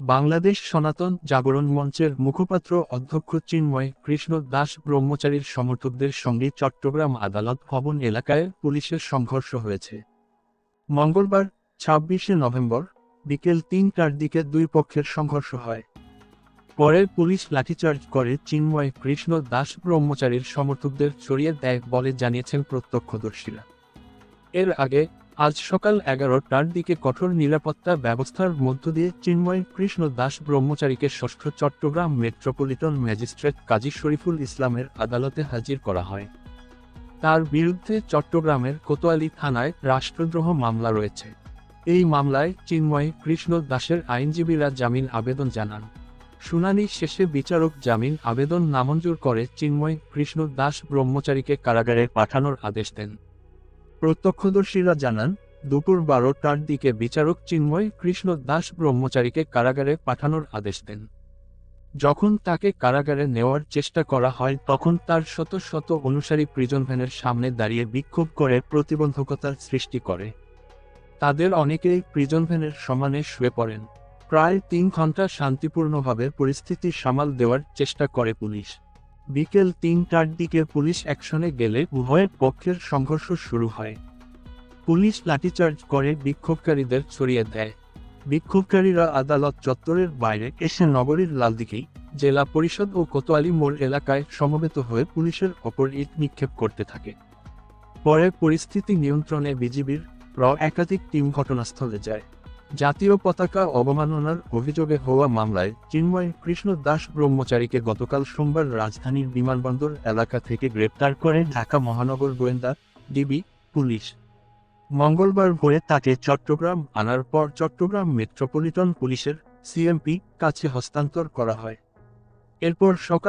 বাংলাদেশ সনাতন জাগরণ মঞ্চের মুখপাত্র অধ্যক্ষ চিন্ময় কৃষ্ণ দাস ব্রহ্মচারীর সমর্থকদের সঙ্গে চট্টগ্রাম আদালত ভবন এলাকায় পুলিশের সংঘর্ষ হয়েছে। মঙ্গলবার, ছাব্বিশে নভেম্বর, বিকেল তিনটার দিকে দুই পক্ষের সংঘর্ষ হয়। পরে পুলিশ লাঠিচার্জ করে চিন্ময় কৃষ্ণ দাস ব্রহ্মচারীর সমর্থকদের ছড়িয়ে দেয় বলে জানিয়েছেন প্রত্যক্ষদর্শীরা। এর আগে আজ সকাল এগারোটার দিকে কঠোর নিরাপত্তা ব্যবস্থার মধ্য দিয়ে চিন্ময় কৃষ্ণ দাস ব্রহ্মচারীকে ষষ্ঠ চট্টগ্রাম মেট্রোপলিটন ম্যাজিস্ট্রেট কাজী শরীফুল ইসলামের আদালতে হাজির করা হয়। তার বিরুদ্ধে চট্টগ্রামের কোতোয়ালি থানায় রাষ্ট্রদ্রোহ মামলা রয়েছে। এই মামলায় চিন্ময় কৃষ্ণ দাসের আইনজীবীরা জামিন আবেদন জানান। শুনানি শেষে বিচারক জামিন আবেদন নামঞ্জুর করে চিন্ময় কৃষ্ণ দাস ব্রহ্মচারীকে কারাগারে পাঠানোর আদেশ দেন। প্রত্যক্ষদর্শীরা জানান, দুপুর বারোটার দিকে বিচারক চিন্ময় কৃষ্ণ দাস ব্রহ্মচারীকে কারাগারে পাঠানোর আদেশ দেন। যখন তাকে কারাগারে নেওয়ার চেষ্টা করা হয়, তখন তার শত শত অনুসারী প্রিজন ভ্যানের সামনে দাঁড়িয়ে বিক্ষোভ করে প্রতিবন্ধকতার সৃষ্টি করে। তাদের অনেকেই প্রিজন ভ্যানের সমানে শুয়ে পড়েন। প্রায় তিন ঘণ্টা শান্তিপূর্ণভাবে পরিস্থিতি সামাল দেওয়ার চেষ্টা করে পুলিশ। বিকেল তিনটার দিকে পুলিশ অ্যাকশনে গেলে উভয়ের পক্ষের সংঘর্ষ শুরু হয়। পুলিশ লাঠিচার্জ করে বিক্ষোভকারীদের ছড়িয়ে দেয়। বিক্ষোভকারীরা আদালত চত্বরের বাইরে এসে নগরীর লালদিকেই জেলা পরিষদ ও কোতোয়ালি মোড় এলাকায় সমবেত হয়ে পুলিশের ওপর ইট নিক্ষেপ করতে থাকে। পরে পরিস্থিতি নিয়ন্ত্রণে বিজিবির র একাধিক টিম ঘটনাস্থলে যায়। জাতীয় পতাকা অবমাননার অভিযোগে হওয়া মামলায় চিন্ময় কৃষ্ণ দাস ব্রহ্মচারীকে গতকাল সোমবার রাজধানীর বিমানবন্দর এলাকা থেকে গ্রেপ্তার করে ঢাকা মহানগর গোয়েন্দা, ডিবি, পুলিশ। মঙ্গলবার ভোরে তাকে চট্টগ্রাম আনার পর চট্টগ্রাম মেট্রোপলিটন পুলিশের সিএমপি কাছে হস্তান্তর করা হয়। এরপর সকাল